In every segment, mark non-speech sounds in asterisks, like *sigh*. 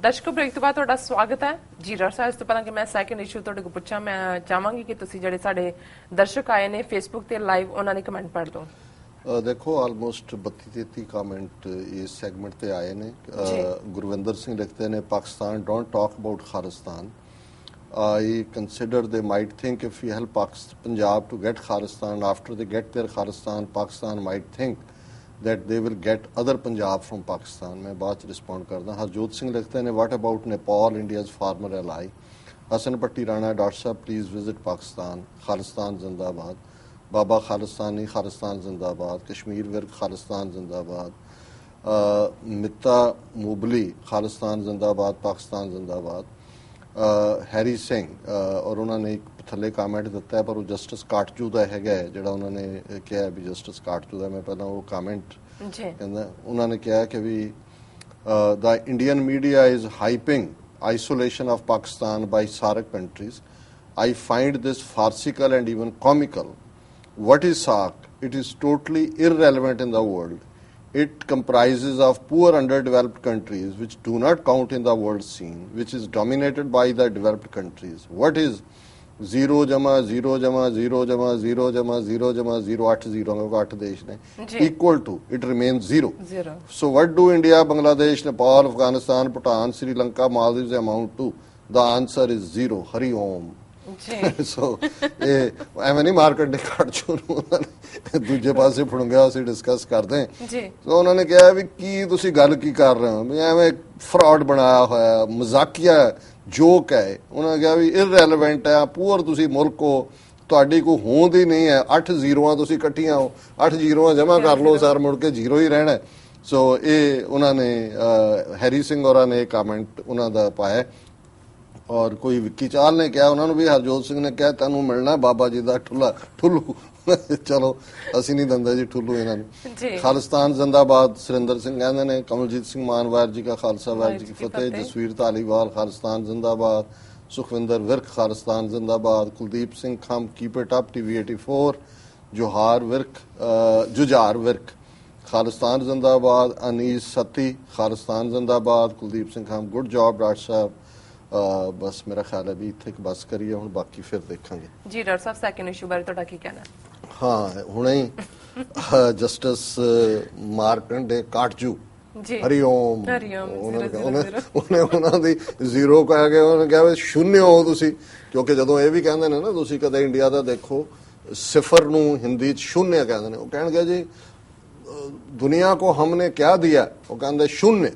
ਦਰਸ਼ਕੋ break ਤੋਂ ਬਾਅਦ ਤੁਹਾਡਾ ਸਵਾਗਤ ਹੈ। ਜੀ ਰਸਾ ਇਸ ਤੋਂ ਪਹਿਲਾਂ ਕਿ ਮੈਂ ਸੈਕੰਡ ਇਸ਼ੂ ਤੁਹਾਡੇ ਕੋਲ ਪੁੱਛਾਂ ਮੈਂ ਚਾਹਾਂਗੀ ਕਿ ਤੁਸੀਂ ਜਿਹੜੇ ਸਾਡੇ ਦਰਸ਼ਕ ਆਏ ਨੇ ਫੇਸਬੁੱਕ ਤੇ ਲਾਈਵ ਉਹਨਾਂ ਦੇ ਕਮੈਂਟ ਪੜ੍ਹ ਅ, ਦੇਖੋ ਆਲਮੋਸਟ 32 33 ਕਮੈਂਟ ਇਸ ਸੈਗਮੈਂਟ ਤੇ ਆਏ ਨੇ। ਗੁਰਵਿੰਦਰ ਸਿੰਘ ਲਿਖਦੇ ਨੇ Pakistan don't talk about Khalistan. I consider they might think if we help Pakistan, Punjab to get Khalistan, after they get their Khalistan, Pakistan might think that they will get other Punjab from Pakistan. ਮੈਂ ਬਾਅਦ ਚ respond ਕਰਦਾ ਹਰਜੋਤ ਸਿੰਘ ਲਿਖਦੇ ਨੇ what about Nepal, India's former ally? Hasan Patti Rana doctor sahib please visit Pakistan Khalistan ਜ਼ਿੰਦਾਬਾਦ ਬਾਬਾ ਖਾਲਿਸਤਾਨੀ ਖਾਲਿਸਤਾਨ ਜ਼ਿੰਦਾਬਾਦ ਕਸ਼ਮੀਰ ਵਿਰਕ ਖਾਲਿਸਤਾਨ ਜ਼ਿੰਦਾਬਾਦ ਅ, ਮਿੱਤਾ ਮੁਬਲੀ ਖਾਲਿਸਤਾਨ ਜ਼ਿੰਦਾਬਾਦ ਪਾਕਿਸਤਾਨ ਜ਼ਿੰਦਾਬਾਦ ਅ, ਹੈਰੀ ਸਿੰਘ ਅ, ਔਰ ਉਹਨਾਂ ਨੇ ਇੱਕ ਥੱਲੇ ਕਮੈਂਟ ਦਿੱਤਾ ਹੈ ਪਰ ਉਹ ਜਸਟਿਸ ਕਾਟਜੂ ਦਾ ਹੈਗਾ ਹੈ, ਜਿਹੜਾ ਉਹਨਾਂ ਨੇ ਕਿਹਾ ਵੀ ਜਸਟਿਸ ਕਾਟਜੂ ਦਾ ਮੈਂ ਪਹਿਲਾਂ ਉਹ ਕਮੈਂਟ ਜੀ ਕਹਿੰਦਾ ਉਹਨਾਂ ਨੇ ਕਿਹਾ ਕਿ ਵੀ the Indian media is hyping isolation of Pakistan by SAARC countries I find this farcical and even comical what is SAARC? It is totally irrelevant in the world. It comprises of poor underdeveloped countries which do not count in the world scene, which is dominated by the developed countries. What is 0 ਜਮਾ 0 ਜਮਾ 0 ਜਮਾ 0 ਜਮਾ 0 ਜਮਾ 0 8 0 ਕੋ 8 ਦੇਸ਼ ਨੇ to it remains 0 zero so what do India, Bangladesh, Nepal, Afghanistan, Bhutan, Sri Lanka, Maldives amount to? The answer is zero. Hari Om. ਜੀ। *laughs* ਸੋ ਇਹ ਐਵੇਂ ਨਹੀਂ ਮਾਰਕੀਟ ਨੇ ਕੱਢ ਚੋਂ ਉਹਨਾਂ ਨੇ ਦੂਜੇ ਪਾਸੇ ਫੜੂੰਗਾ ਅਸੀਂ ਡਿਸਕਸ ਕਰਦੇ ਹਾਂ। ਜੀ। ਸੋ ਉਹਨਾਂ ਨੇ ਕਿਹਾ ਵੀ ਕੀ ਤੁਸੀਂ ਗੱਲ ਕੀ ਕਰ ਰਹੇ ਹੋ? ਵੀ ਐਵੇਂ ਫਰਾਡ ਬਣਾਇਆ ਹੋਇਆ ਮਜ਼ਾਕੀਆ ਜੋਕ ਹੈ। ਉਹਨਾਂ ਨੇ ਕਿਹਾ ਵੀ ਇਰਰੈਲੇਵੈਂਟ ਹੈ ਪੂਰ ਤੁਸੀਂ ਮੁਲਕ ਹੋ ਤੁਹਾਡੀ ਕੋਈ ਹੋਂਦ ਹੀ ਨਹੀਂ ਹੈ। 8 ਜ਼ੀਰੋਆਂ ਤੁਸੀਂ ਇਕੱਠੀਆਂ ਹੋ 8 ਜ਼ੀਰੋਆਂ ਜਮ੍ਹਾਂ ਕਰ ਲਓ ਸਰ ਮੁੜ ਕੇ ਜ਼ੀਰੋ ਹੀ ਰਹਿਣਾ। ਸੋ ਇਹ ਉਹਨਾਂ ਨੇ ਹੈਰੀ ਸਿੰਘ ਹੋਰਾਂ ਨੇ ਕਮੈਂਟ ਉਹਨਾਂ ਦਾ ਪਾਇਆ ਔਰ ਕੋਈ ਵਿੱਕੀ ਚਾਲ ਨੇ ਕਿਹਾ ਉਹਨਾਂ ਨੂੰ ਵੀ ਹਰਜੋਤ ਸਿੰਘ ਨੇ ਕਿਹਾ ਤੈਨੂੰ ਮਿਲਣਾ ਬਾਬਾ ਜੀ ਦਾ ਠੁੱਲਾ ਠੁੱਲੂ। *laughs* ਚਲੋ ਅਸੀਂ ਨਹੀਂ ਦੰਦਾ ਜੀ ਠੁੱਲੂ ਇਹਨਾਂ ਨੂੰ। ਜੀ। ਖਾਲਿਸਤਾਨ ਜ਼ਿੰਦਾਬਾਦ ਸੁਰਿੰਦਰ ਸਿੰਘ ਕਹਿੰਦੇ ਨੇ ਕਮਲਜੀਤ ਸਿੰਘ ਮਾਨਵਾਰ ਜੀ ਕਾ ਖਾਲਸਾ ਵਾਹਿਗੁਰੂ ਜੀ ਕੀ ਫਤਿਹ ਜਸਵੀਰ ਧਾਲੀਵਾਲ ਖਾਲਿਸਤਾਨ ਜ਼ਿੰਦਾਬਾਦ ਸੁਖਵਿੰਦਰ ਵਿਰਕ ਖਾਲਿਸਤਾਨ ਜ਼ਿੰਦਾਬਾਦ Kuldeep Singh Khamm keep it up TV 84 Johar Virk Jujhar Virk. Khalistan ਜ਼ਿੰਦਾਬਾਦ ਅਨੀਸ ਸਤੀ ਖਾਲਿਸਤਾਨ ਜ਼ਿੰਦਾਬਾਦ Kuldeep Singh Khamm good job doctor sahib. ਬਸ ਮੇਰਾ ਖਿਆਲ ਹੈ ਵੀ ਇੱਥੇ ਇੱਕ ਬਸ ਕਰੀਏ ਹੁਣ ਬਾਕੀ ਫਿਰ ਦੇਖਾਂਗੇ। ਜੀ ਡਾਕਟਰ ਸਾਹਿਬ ਸੈਕੰਡ ਇਸ਼ੂ ਬਾਰੇ ਤੁਹਾਡਾ ਕੀ ਕਹਿਣਾ? ਹਾਂ ਹੁਣੇ ਹੀ ਜਸਟਿਸ ਮਾਰਕੰਡੇ ਕਾਟਜੂ। ਜੀ। ਹਰੀ ਓਮ ਉਹਨਾਂ ਉਹਨੇ ਦੀ ਜ਼ੀਰੋ ਕਹਿ ਕੇ ਉਹਨੇ ਕਿਹਾ ਵੀ ਸ਼ੂਨਯ ਹੋ ਤੁਸੀਂ ਕਿਉਂਕਿ ਜਦੋਂ ਇਹ ਵੀ ਕਹਿੰਦੇ ਨੇ ਨਾ ਤੁਸੀਂ ਕਦੇ ਇੰਡੀਆ ਦਾ ਦੇਖੋ ਸਿਫਰ ਨੂੰ ਹਿੰਦੀ ਚ ਸ਼ੂਨਯ ਕਹਿੰਦੇ ਨੇ। ਉਹ ਕਹਿਣਗੇ ਜੀ ਦੁਨੀਆ ਕੋ ਹਮਨੇ ਕਿਆ ਦਿਆ? ਉਹ ਕਹਿੰਦੇ ਸ਼ੂਨਯ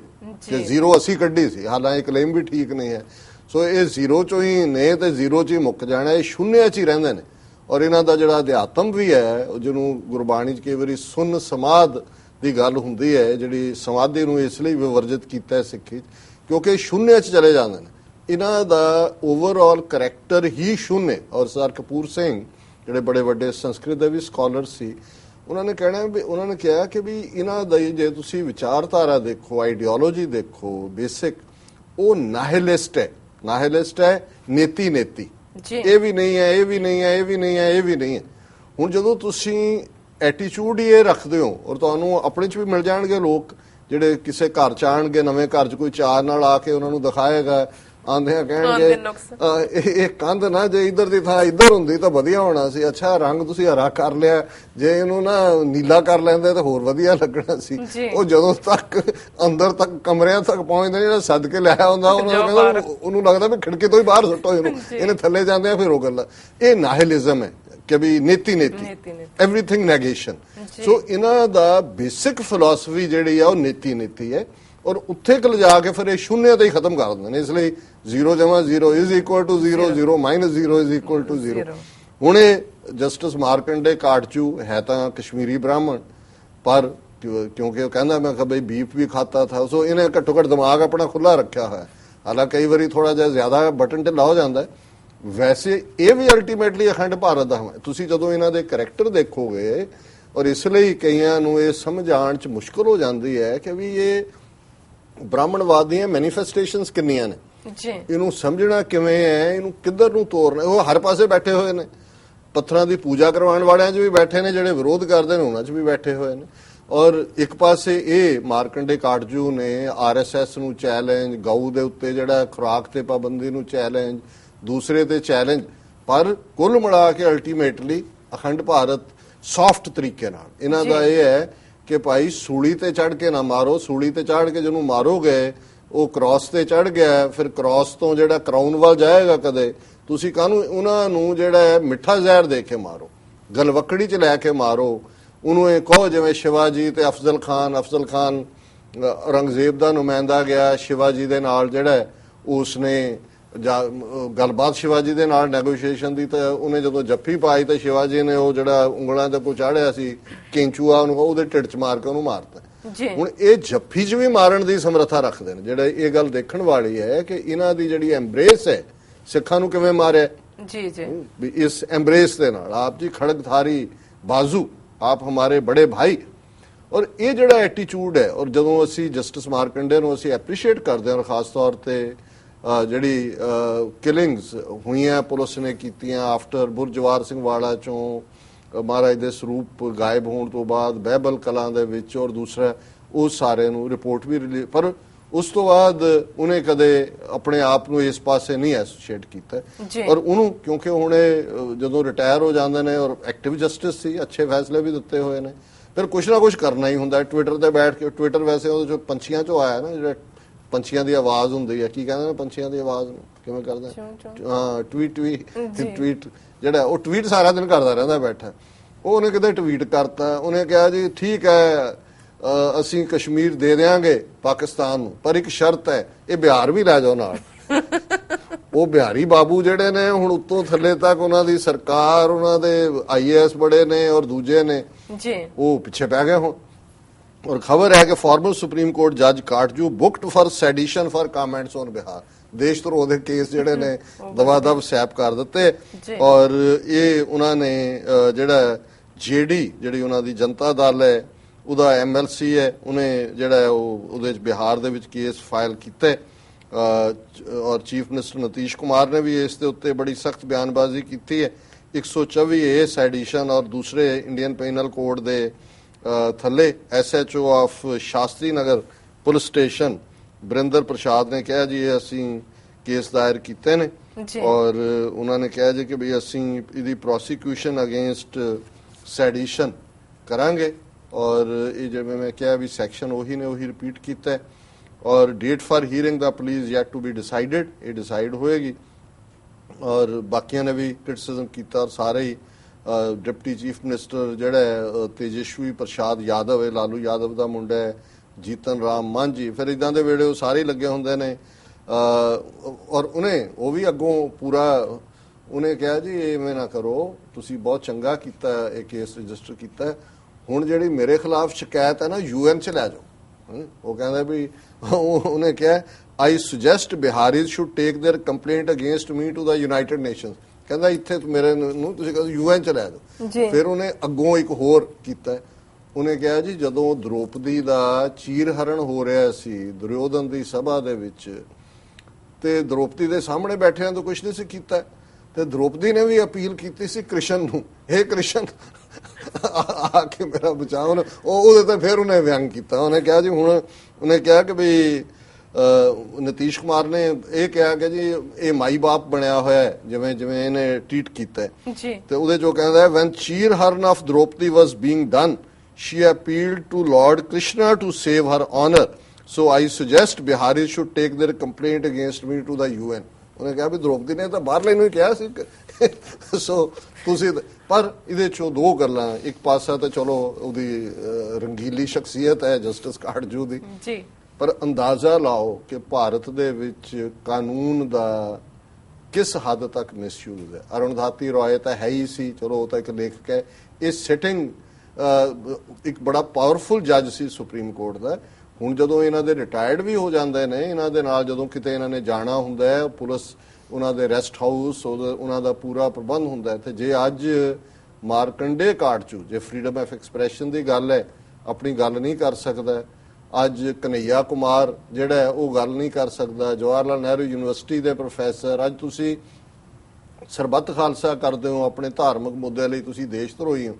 ਕਿ ਜ਼ੀਰੋ ਅਸੀਂ ਕੱਢੀ ਸੀ। ਹਾਲਾਂਕਿ ਕਲੇਮ ਵੀ ਠੀਕ ਨਹੀਂ ਹੈ। ਸੋ ਇਹ ਜ਼ੀਰੋ ਚੋਂ ਹੀ ਨੇ ਤੇ ਜ਼ੀਰੋ ਚ ਹੀ ਮੁੱਕ ਜਾਣਾ ਇਹ ਸ਼ੂਨਯ ਚ ਹੀ ਰਹਿੰਦੇ ਨੇ। ਔਰ ਇਹਨਾਂ ਦਾ ਜਿਹੜਾ ਅਧਿਆਤਮ ਵੀ ਹੈ ਜਿਹਨੂੰ ਗੁਰਬਾਣੀ ਚ ਕਈ ਵਾਰੀ ਸੁਨ ਸਮਾਦ ਦੀ ਗੱਲ ਹੁੰਦੀ ਹੈ ਜਿਹੜੀ ਸਮਾਧੀ ਨੂੰ ਇਸ ਲਈ ਵਿਵਰਜਿਤ ਕੀਤਾ ਹੈ ਸਿੱਖੀ 'ਚ, ਕਿਉਂਕਿ ਇਹ ਸ਼ੂਨਯ ਚ ਚਲੇ ਜਾਂਦੇ ਨੇ। ਇਹਨਾਂ ਦਾ ਓਵਰਆਲ ਕੈਰੈਕਟਰ ਹੀ ਸ਼ੂਨਯ। ਔਰ ਸਰ ਕਪੂਰ ਸਿੰਘ ਜਿਹੜੇ ਬੜੇ ਵੱਡੇ ਸੰਸਕ੍ਰਿਤ ਦੇ ਵੀ ਸਕਾਲਰ ਸੀ ਉਹਨਾਂ ਨੇ ਕਹਿਣਾ ਵੀ ਉਹਨਾਂ ਨੇ ਕਿਹਾ ਕਿ ਵੀ ਇਹਨਾਂ ਦਾ ਜੇ ਤੁਸੀਂ ਵਿਚਾਰਧਾਰਾ ਦੇਖੋ ਆਈਡੀਓਲੋਜੀ ਦੇਖੋ ਬੇਸਿਕ ਉਹ ਨਾਹਿਲਿਸਟ ਹੈ। ਨਾਹਿਲਿਸਟ ਹੈ ਨੇਤੀ ਨੇਤੀ। ਜੀ। ਇਹ ਵੀ ਨਹੀਂ ਹੈ ਇਹ ਵੀ ਨਹੀਂ ਹੈ ਇਹ ਵੀ ਨਹੀਂ ਹੈ ਇਹ ਵੀ ਨਹੀਂ ਹੈ। ਹੁਣ ਜਦੋਂ ਤੁਸੀਂ ਐਟੀਟਿਊਡ ਹੀ ਇਹ ਰੱਖਦੇ ਹੋ ਔਰ ਤੁਹਾਨੂੰ ਆਪਣੇ ਚ ਵੀ ਮਿਲ ਜਾਣਗੇ ਲੋਕ ਜਿਹੜੇ ਕਿਸੇ ਘਰ ਚ ਆਣਗੇ ਨਵੇਂ ਘਰ ਚ ਕੋਈ ਚਾਰ ਨਾਲ ਆ ਕੇ ਉਹਨਾਂ ਨੂੰ ਦਿਖਾਏਗਾ ਆਂਦੇ ਆ ਕਹਿਣਗੇ ਇਹ ਕੰਧ ਨਾ ਜੇ ਇਧਰ ਦੀ ਥਾਂ ਇਧਰ ਹੁੰਦੀ ਤਾਂ ਵਧੀਆ ਹੋਣਾ ਸੀ। ਅੱਛਾ ਰੰਗ ਤੁਸੀਂ ਹਰਾ ਕਰ ਲਿਆ। ਜੇ ਇਹਨੂੰ ਨਾ ਨੀਲਾ ਕਰ ਲੈਂਦੇ ਤਾਂ ਹੋਰ ਵਧੀਆ ਲੱਗਣਾ ਸੀ। ਉਹ ਜਦੋਂ ਤੱਕ ਅੰਦਰ ਤੱਕ ਕਮਰਿਆਂ ਤੱਕ ਪਹੁੰਚਦੇ ਜਿਹੜਾ ਸੱਦ ਕੇ ਲਿਆਇਆ ਹੁੰਦਾ ਉਹਨਾਂ ਲੱਗਦਾ ਵੀ ਖਿੜਕੀ ਤੋਂ ਹੀ ਬਾਹਰ ਸੁੱਟੋ ਇਹਨੂੰ। ਇਹਨੇ ਥੱਲੇ ਜਾਂਦੇ ਆ ਫਿਰ ਉਹ ਗੱਲ। ਇਹ ਨਾਹਿਲਿਜ਼ਮ ਹੈ ਕਿ ਵੀ ਨੀਤੀ ਨੀਤੀ। ਐਵਰੀਥਿੰਗ ਨੈਗੇਸ਼ਨ। ਸੋ ਇਹਨਾਂ ਦਾ ਬੇਸਿਕ ਫਿਲਾਸਫੀ ਜਿਹੜੀ ਆ ਉਹ ਨੀਤੀ ਨੀਤੀ ਹੈ। ਔਰ ਉੱਥੇ ਕਿ ਲਿਜਾ ਕੇ ਫਿਰ ਇਹ ਸ਼ੂਨਯ ਤੇ ਹੀ ਖਤਮ ਕਰ ਦਿੰਦੇ ਨੇ ਇਸ ਲਈ 0 ਜਮਾ 0 is equal to 0 0 minus 0 is equal to 0 Zero। ਹੁਣ ਇਹ ਜਸਟਿਸ ਮਾਰਕੰਡੇ ਕਾਟਚੂ ਹੈ ਤਾਂ ਕਸ਼ਮੀਰੀ ਬ੍ਰਾਹਮਣ ਪਰ ਕਿਉਂ- ਕਿਉਂਕਿ ਉਹ ਕਹਿੰਦਾ ਮੈਂ ਕਿ ਬਈ ਬੀਫ ਵੀ ਖਾਤਾ ਥਾ ਸੋ ਇਹਨੇ ਘੱਟੋ ਘੱਟ ਦਿਮਾਗ ਆਪਣਾ ਖੁੱਲਾ ਰੱਖਿਆ ਹੋਇਆ। ਹੈ ਹਾਲਾਂਕਿ ਕਈ ਵਾਰੀ ਥੋੜਾ ਜਿਹਾ ਜ਼ਿਆਦਾ ਬਟਨ ਢਿੱਲਾ ਹੋ ਜਾਂਦਾ ਵੈਸੇ ਇਹ ਵੀ ਅਲਟੀਮੇਟਲੀ ਅਖੰਡ ਭਾਰਤ ਦਾ ਹੈ। ਤੁਸੀਂ ਜਦੋਂ ਇਹਨਾਂ ਦੇ ਕੈਰੈਕਟਰ ਦੇਖੋਗੇ ਔਰ ਇਸ ਲਈ ਕਈਆਂ ਨੂੰ ਇਹ ਸਮਝਾਣ ਚ ਮੁਸ਼ਕਲ ਹੋ ਜਾਂਦੀ ਹੈ ਕਿ ਵੀ ਇਹ ਬ੍ਰਾਹਮਣਵਾਦ ਦੀਆਂ ਮੈਨੀਫੈਸਟੇਸ਼ਨਸ ਕਿੰਨੀਆਂ ਨੇ? ਜੀ। ਇਹਨੂੰ ਸਮਝਣਾ ਕਿਵੇਂ ਹੈ? ਇਹਨੂੰ ਕਿੱਧਰ ਨੂੰ ਤੋਰਨਾ ਉਹ ਹਰ ਪਾਸੇ ਬੈਠੇ ਹੋਏ ਨੇ। ਪੱਥਰਾਂ ਦੀ ਪੂਜਾ ਕਰਵਾਉਣ ਵਾਲਿਆਂ 'ਚ ਵੀ ਬੈਠੇ ਨੇ ਜਿਹੜੇ ਵਿਰੋਧ ਕਰਦੇ ਨੇ ਉਹਨਾਂ 'ਚ ਵੀ ਬੈਠੇ ਹੋਏ ਨੇ। ਔਰ ਇੱਕ ਪਾਸੇ ਇਹ ਮਾਰਕੰਡੇ ਕਾਟਜੂ ਨੇ ਆਰਐਸਐਸ ਨੂੰ ਚੈਲੰਜ ਗਊ ਦੇ ਉੱਤੇ ਜਿਹੜਾ ਖੁਰਾਕ ਤੇ ਪਾਬੰਦੀ ਨੂੰ ਚੈਲੰਜ ਦੂਸਰੇ ਤੇ ਚੈਲੰਜ ਪਰ ਕੁੱਲ ਮਿਲਾ ਕੇ ਅਲਟੀਮੇਟਲੀ ਅਖੰਡ ਭਾਰਤ ਸੌਫਟ ਤਰੀਕੇ ਨਾਲ। ਇਹਨਾਂ ਦਾ ਇਹ ਹੈ ਕਿ ਭਾਈ ਸੂਲੀ ਤੇ ਚੜ ਕੇ ਨਾ ਮਾਰੋ ਸੂਲੀ ਤੇ ਚੜ ਕੇ ਜਿਹਨੂੰ ਮਾਰੋਗੇ ਉਹ ਕ੍ਰਾਸ ਤੇ ਚੜ ਗਿਆ ਫਿਰ ਕ੍ਰਾਸ ਤੋਂ ਜਿਹੜਾ ਕਰਾਊਨ ਵੱਲ ਜਾਏਗਾ ਕਦੇ ਤੁਸੀਂ ਕਾਹਨੂੰ ਉਹਨਾਂ ਨੂੰ ਜਿਹੜਾ ਹੈ ਮਿੱਠਾ ਜ਼ਹਿਰ ਦੇ ਕੇ ਮਾਰੋ ਗਲਵਕੜੀ ਚ ਲੈ ਕੇ ਮਾਰੋ। ਉਹਨੂੰ ਇਹ ਕਹੋ ਜਿਵੇਂ ਸ਼ਿਵਾਜੀ ਤੇ ਅਫਜ਼ਲ ਖਾਨ ਅਫਜ਼ਲ ਖਾਨ ਔਰੰਗਜ਼ੇਬ ਦਾ ਨੁਮਾਇੰਦਾ ਗਿਆ ਸ਼ਿਵਾਜੀ ਦੇ ਨਾਲ ਜਿਹੜਾ ਹੈ, ਉਸਨੇ ਗੱਲਬਾਤ ਸ਼ਿਵਾਜੀ ਦੇ ਨਾਲ ਨੈਗੋਸ਼ੀਏਸ਼ਨ ਦੀ ਤਾਂ ਉਹਨੇ ਜਦੋਂ ਜੱਫੀ ਪਾਈ ਤਾਂ ਸ਼ਿਵਾਜੀ ਨੇ ਉਹ ਜਿਹੜਾ ਉਂਗਲਾਂ ਤੇ ਕੋ ਚਾੜਿਆ ਸੀ ਕਿੰਚੂਆ ਉਹਨੂੰ ਉਹਦੇ ਢਿੱਡ 'ਚ ਮਾਰ ਕੇ ਉਹਨੂੰ ਮਾਰਤਾ। ਹੁਣ ਇਹ ਜੱਫੀ 'ਚ ਵੀ ਮਾਰਨ ਦੀ ਸਮਰੱਥਾ ਰੱਖਦੇ ਨੇ। ਜਿਹੜੇ ਇਹ ਗੱਲ ਦੇਖਣ ਵਾਲੀ ਹੈ ਕਿ ਇਹਨਾਂ ਦੀ ਜਿਹੜੀ ਐਮਬ੍ਰੇਸ ਹੈ ਸਿੱਖਾਂ ਨੂੰ ਕਿਵੇਂ ਮਾਰਿਆ? ਜੀ ਜੀ। ਇਸ ਐਮਬ੍ਰੇਸ ਦੇ ਨਾਲ ਆਪ ਜੀ ਖੜਗਧਾਰੀ ਬਾਜ਼ੂ ਆਪ ਹਮਾਰੇ ਬੜੇ ਭਾਈ। ਔਰ ਇਹ ਜਿਹੜਾ ਐਟੀਟਿਊਡ ਹੈ ਔਰ ਜਦੋਂ ਅਸੀਂ ਜਸਟਿਸ ਮਾਰਕੰਡੇ ਨੂੰ ਅਸੀਂ ਐਪਰੀਸ਼ੀਏਟ ਕਰਦੇ ਹਾਂ ਔਰ ਖਾਸ ਤੌਰ ਤੇ ਜਿਹੜੀ ਕਿਲਿੰਗਸ ਹੋਈਆਂ ਪੁਲਿਸ ਨੇ ਕੀਤੀਆਂ ਆਫਟਰ ਬੁਰਜਵਾਰ ਸਿੰਘ ਵਾਲਾ ਚੋਂ ਮਹਾਰਾਜ ਦੇ ਸਰੂਪ ਗਾਇਬ ਹੋਣ ਤੋਂ ਬਾਅਦ ਬਹਿਬਲ ਕਲਾਂ ਦੇ ਵਿੱਚ ਔਰ ਦੂਸਰਾ ਉਹ ਸਾਰੇ ਨੂੰ ਰਿਪੋਰਟ ਵੀ ਰਿਲੀ- ਪਰ ਉਸ ਤੋਂ ਬਾਅਦ ਉਹਨੇ ਕਦੇ ਆਪਣੇ ਆਪ ਨੂੰ ਇਸ ਪਾਸੇ ਨਹੀਂ ਐਸੋਸੀਏਟ ਕੀਤਾ। ਔਰ ਉਹਨੂੰ ਕਿਉਂਕਿ ਹੁਣ ਜਦੋਂ ਰਿਟਾਇਰ ਹੋ ਜਾਂਦੇ ਨੇ ਔਰ ਐਕਟਿਵ ਜਸਟਿਸ ਸੀ ਅੱਛੇ ਫੈਸਲੇ ਵੀ ਦਿੱਤੇ ਹੋਏ ਨੇ ਫਿਰ ਕੁਛ ਨਾ ਕੁਛ ਕਰਨਾ ਹੀ ਹੁੰਦਾ ਟਵਿੱਟਰ ਤੇ ਬੈਠ ਕੇ ਟਵਿੱਟਰ ਵੈਸੇ ਉਹਦੇ ਚੋਂ ਪੰਛੀਆਂ ਚੋਂ ਆਇਆ ਨਾ ਜਿਹੜਾ ਪੰਛੀਆਂ ਦੀ ਆਵਾਜ਼ ਹੁੰਦੀ ਹੈ ਕੀ ਕਹਿੰਦੇ ਨੇ ਪੰਛੀਆਂ ਦੀ ਆਵਾਜ਼ ਨੂੰ? ਕਿਵੇਂ ਕਰਦਾ। ਹਾਂ ਟਵੀਟ ਵੀ। ਟਵੀਟ ਜਿਹੜਾ ਉਹ ਟਵੀਟ ਸਾਰਾ ਦਿਨ ਕਰਦਾ ਰਹਿੰਦਾ ਬੈਠਾ। ਉਹ ਉਹਨੇ ਕਿਤੇ ਟਵੀਟ ਕਰਤਾ ਉਹਨੇ ਕਿਹਾ ਜੀ ਠੀਕ ਹੈ ਅਸੀਂ ਕਸ਼ਮੀਰ ਦੇ ਦੇਾਂਗੇ ਪਾਕਿਸਤਾਨ ਨੂੰ ਪਰ ਇੱਕ ਸ਼ਰਤ ਹੈ ਇਹ ਬਿਹਾਰ ਵੀ ਲੈ ਜਾਓ ਨਾਲ। *laughs* ਉਹ ਬਿਹਾਰੀ ਬਾਬੂ ਜਿਹੜੇ ਨੇ ਹੁਣ ਉੱਤੋਂ ਥੱਲੇ ਤੱਕ ਉਹਨਾਂ ਦੀ ਸਰਕਾਰ ਉਹਨਾਂ ਦੇ ਆਈਏਐਸ ਬੜੇ ਨੇ ਔਰ ਦੂਜੇ ਨੇ ਜੀ। ਉਹ ਪਿੱਛੇ ਪੈ ਗਏ ਹੁਣ। ਔਰ ਖਬਰ ਹੈ ਕਿ ਫਾਰਮਰ ਸੁਪਰੀਮ ਕੋਰਟ ਜੱਜ Katju booked for sedition for comments on Bihar. ਦੇਸ਼ ਧਰੋਹ ਦੇ ਕੇਸ ਜਿਹੜੇ ਨੇ ਦਵਾਦਵ ਸੈਪ ਕਰ ਦਿੱਤੇ। ਔਰ ਇਹ ਉਹਨਾਂ ਨੇ ਜਿਹੜਾ ਜੀਡੀ ਜਿਹੜੀ ਉਹਨਾਂ ਦੀ ਜਨਤਾ ਦਲ ਹੈ ਉਹਦਾ ਐਮਐਲਸੀ ਹੈ ਉਹਨੇ ਜਿਹੜਾ ਉਹ ਉਹਦੇ ਵਿੱਚ ਬਿਹਾਰ ਦੇ ਵਿੱਚ ਕੇਸ ਫਾਈਲ ਕੀਤਾ। ਔਰ ਚੀਫ ਮਿਨਿਸਟਰ ਨਤੀਸ਼ ਕੁਮਾਰ ਨੇ ਵੀ ਇਸ ਦੇ ਉੱਤੇ ਬੜੀ ਸਖਤ ਬਿਆਨਬਾਜ਼ੀ ਕੀਤੀ ਹੈ। 124 ਏ ਸੈਡੀਸ਼ਨ ਔਰ ਦੂਸਰੇ ਇੰਡੀਅਨ ਪੈਨਲ ਕੋਡ ਦੇ ਥੱਲੇ SHO of Shastri Nagar police station Barinder Prasad ਨੇ ਕਿਹਾ ਜੀ ਅਸੀਂ ਕੇਸ ਦਾਇਰ ਕੀਤੇ ਨੇ। ਔਰ ਉਹਨਾਂ ਨੇ ਕਿਹਾ ਜੀ ਕਿ ਵੀ ਅਸੀਂ ਇਹਦੀ ਪ੍ਰੋਸੀਕਿਊਸ਼ਨ ਅਗੇਂਸਟ ਸੈਡੀਸ਼ਨ ਕਰਾਂਗੇ ਔਰ ਇਹ ਜਿਵੇਂ ਮੈਂ ਕਿਹਾ ਵੀ ਸੈਕਸ਼ਨ ਉਹੀ ਨੇ ਉਹੀ ਰਿਪੀਟ ਕੀਤਾ ਔਰ date for hearing the please yet to be decided ਇਹ ਡਿਸਾਈਡ ਹੋਏਗੀ ਔਰ ਬਾਕੀਆਂ ਨੇ ਵੀ ਕ੍ਰਿਟਿਸਿਜ਼ਮ ਕੀਤਾ ਔਰ ਸਾਰੇ ਹੀ ਡਿਪਟੀ ਚੀਫ ਮਿਨਿਸਟਰ ਜਿਹੜਾ ਹੈ ਅ, ਤੇਜਸਵੀ ਪ੍ਰਸਾਦ ਯਾਦਵ ਹੈ ਲਾਲੂ ਯਾਦਵ ਦਾ ਮੁੰਡਾ ਹੈ ਜੀਤਨ ਰਾਮ ਮਾਂਝੀ ਫਿਰ ਇਦਾਂ ਦੇ ਵੇੜੇ ਉਹ ਸਾਰੇ ਹੀ ਲੱਗੇ ਹੁੰਦੇ ਨੇ ਅ, ਔਰ ਉਹਨੇ ਉਹ ਵੀ ਅੱਗੋਂ ਪੂਰਾ ਉਹਨੇ ਕਿਹਾ ਜੀ ਐਵੇਂ ਨਾ ਕਰੋ ਤੁਸੀਂ ਬਹੁਤ ਚੰਗਾ ਕੀਤਾ ਇਹ ਕੇਸ ਰਜਿਸਟਰ ਕੀਤਾ ਹੈ। ਹੁਣ ਜਿਹੜੀ ਮੇਰੇ ਖਿਲਾਫ ਸ਼ਿਕਾਇਤ ਹੈ ਨਾ ਯੂਐਨ ਚ ਲੈ ਜਾਓ ਹਮ, ਉਹ ਕਹਿੰਦਾ ਵੀ ਉਹ- ਉਹਨੇ ਕਿਹਾ I suggest Biharis should take their complaint against me to the United Nations ਕਹਿੰਦਾ ਇੱਥੇ ਮੇਰੇ ਨੂੰ ਤੁਸੀਂ ਕਹਿੰਦੇ ਯੂਐਨ ਚ ਲੈ। ਜਾਓ। ਫਿਰ ਉਹਨੇ ਅੱਗੋਂ ਇੱਕ ਹੋਰ ਕੀਤਾ। ਉਹਨੇ ਕਿਹਾ ਜੀ ਜਦੋਂ ਦ੍ਰੋਪਦੀ ਦਾ ਚੀਰਹਰਣ ਹੋ ਰਿਹਾ ਸੀ ਦੁਰਯੋਧਨ ਦੀ ਸਭਾ ਦੇ ਵਿੱਚ ਤੇ ਦ੍ਰੋਪਦੀ ਦੇ ਸਾਹਮਣੇ ਬੈਠਿਆਂ ਤੋਂ ਕੁਝ ਨਹੀਂ ਸੀ ਕੀਤਾ। ਤੇ ਦ੍ਰੋਪਦੀ ਨੇ ਵੀ ਅਪੀਲ ਕੀਤੀ ਸੀ ਕ੍ਰਿਸ਼ਨ ਨੂੰ ਇਹ ਕ੍ਰਿਸ਼ਨ ਆ ਕੇ ਮੇਰਾ ਬਚਾਓ ਉਹ ਉਹਦੇ ਤੇ ਫਿਰ ਉਹਨੇ ਵਿਅੰਗ ਕੀਤਾ। ਉਹਨੇ ਕਿਹਾ ਜੀ ਹੁਣ ਉਹਨੇ ਕਿਹਾ ਕਿ ਵੀ ਨਤੀਸ਼ ਕੁਮਾਰ ਨੇ ਇਹ ਕਿਹਾ ਕਿ ਜੀ ਇਹ ਮਾਈ ਬਾਪ ਬਣਿਆ ਹੋਇਆ ਹੈ ਜਿਵੇਂ ਜਿਵੇਂ ਇਹਨੇ ਟਵੀਟ ਕੀਤਾ ਹੈ ਜੀ ਤੇ ਉਹਦੇ ਚੋਂ ਕਹਿੰਦਾ ਹੈ when chir haran of Draupadi was being done she appealed to Lord Krishna to save her honour so I suggest Bihari should take their complaint against me to the UN ਉਹਨੇ ਕਿਹਾ ਵੀ ਦ੍ਰੋਪਦੀ ਨੇ ਤਾਂ ਬਾਹਰਲੇ ਨੂੰ ਹੀ ਕਿਹਾ ਸੀ ਕਿ- *laughs* ਸੋ ਤੁਸੀਂ ਤਾਂ- ਪਰ ਇਹਦੇ ਚੋਂ ਦੋ ਗੱਲਾਂ ਇੱਕ ਪਾਸਾ ਤਾਂ ਚਲੋ ਉਹਦੀ ਅਹ, ਰੰਗੀਲੀ ਸ਼ਖਸੀਅਤ ਹੈ ਜਸਟਿਸ ਕਾਟਜੂ ਦੀ ਜੀ ਪਰ ਅੰਦਾਜ਼ਾ ਲਾਓ ਕਿ ਭਾਰਤ ਦੇ ਵਿੱਚ ਕਾਨੂੰਨ ਦਾ ਕਿਸ ਹੱਦ ਤੱਕ ਮਿਸਯੂਜ਼ ਹੈ? ਅਰੁਣਧਾਤੀ ਰੋਏ ਤਾਂ ਹੈ ਹੀ ਸੀ, ਚਲੋ ਉਹ ਤਾਂ ਇੱਕ ਲੇਖਕ ਹੈ। ਇਹ ਸਿਟਿੰਗ ਇੱਕ ਬੜਾ ਪਾਵਰਫੁਲ ਜੱਜ ਸੀ ਸੁਪਰੀਮ ਕੋਰਟ ਦਾ। ਹੁਣ ਜਦੋਂ ਇਹਨਾਂ ਦੇ ਰਿਟਾਇਰਡ ਵੀ ਹੋ ਜਾਂਦੇ ਨੇ, ਇਹਨਾਂ ਦੇ ਨਾਲ ਜਦੋਂ ਕਿਤੇ ਇਹਨਾਂ ਨੇ ਜਾਣਾ ਹੁੰਦਾ ਹੈ, ਪੁਲਿਸ ਉਹਨਾਂ ਦੇ ਰੈਸਟ ਹਾਊਸ ਉਹਨਾਂ ਦਾ ਪੂਰਾ ਪ੍ਰਬੰਧ ਹੁੰਦਾ ਹੈ, ਤੇ ਜੇ ਅੱਜ ਮਾਰਕੰਡੇ ਕਾਟਚੂ ਜੇ ਫਰੀडम ਆਫ ਐਕਸਪ੍ਰੈਸ਼ਨ ਦੀ ਗੱਲ ਹੈ, ਆਪਣੀ ਗੱਲ ਨਹੀਂ ਕਰ ਸਕਦਾ। ਅੱਜ ਕਨਈਆ ਕੁਮਾਰ ਜਿਹੜਾ ਹੈ ਉਹ ਗੱਲ ਨਹੀਂ ਕਰ ਸਕਦਾ। ਜਵਾਹਰ ਲਾਲ ਨਹਿਰੂ ਯੂਨੀਵਰਸਿਟੀ ਦੇ ਪ੍ਰੋਫੈਸਰ। ਅੱਜ ਤੁਸੀਂ ਸਰਬੱਤ ਖਾਲਸਾ ਕਰਦੇ ਹੋ ਆਪਣੇ ਧਾਰਮਿਕ ਮੁੱਦੇ ਲਈ ਤੁਸੀਂ ਦੇਸ਼ ਧਰੋਹੀ ਹੋ।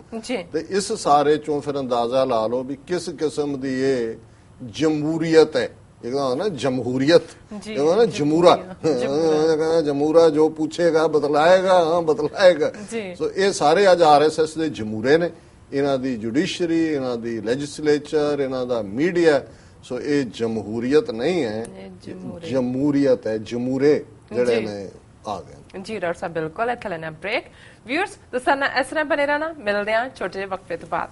ਤੇ ਇਸ ਸਾਰੇ ਚੋਂ ਫਿਰ ਅੰਦਾਜ਼ਾ ਲਾ ਲਓ ਵੀ ਕਿਸ ਕਿਸਮ ਦੀ ਇਹ ਜਮਹੂਰੀਅਤ ਹੈ। ਇਹ ਕਹਿੰਦਾ ਨਾ ਜਮਹੂਰੀਅਤ। ਇਹ ਕਹਿੰਦਾ ਨਾ ਜਮੂਰਾ ਕਹਿੰਦਾ ਜਮੂਰਾ ਜੋ ਪੁੱਛੇਗਾ ਬਤਲਾਏਗਾ ਹਾਂ ਬਤਲਾਏਗਾ। ਸੋ ਇਹ ਸਾਰੇ ਅੱਜ ਆਰਐਸਐਸ ਦੇ ਜਮੂਰੇ ਨੇ। ਇਹਨਾਂ ਦੀ ਜੁਡੀਸ਼ਰੀ ਇਹਨਾਂ ਦੀ ਲੈਜਿਸਲੇਚਰ ਇਹਨਾਂ ਦਾ ਮੀਡੀਆ ਸੋ ਇਹ ਜਮਹੂਰੀਅਤ ਨਹੀਂ ਹੈ। ਜਮਹੂਰੀਅਤ। ਹੈ ਜਮੂਰੇ ਜਿਹੜੇ। ਨੇ ਆ ਗਏ ਜੀ ਡਾਕਟਰ ਸਾਹਿਬ ਬਿਲਕੁਲ ਇੱਥੇ ਲੈਣਾ ਬ੍ਰੇਕ ਵਿਊਅਰਸ ਤੁਸੀਂ ਨਾ ਇਸ ਤਰ੍ਹਾਂ ਬਨੇ ਰਹਿਣਾ। ਮਿਲਦੇ ਹਾਂ ਛੋਟੇ ਜਿਹੇ ਵਕਫੇ ਤੋਂ ਬਾਅਦ।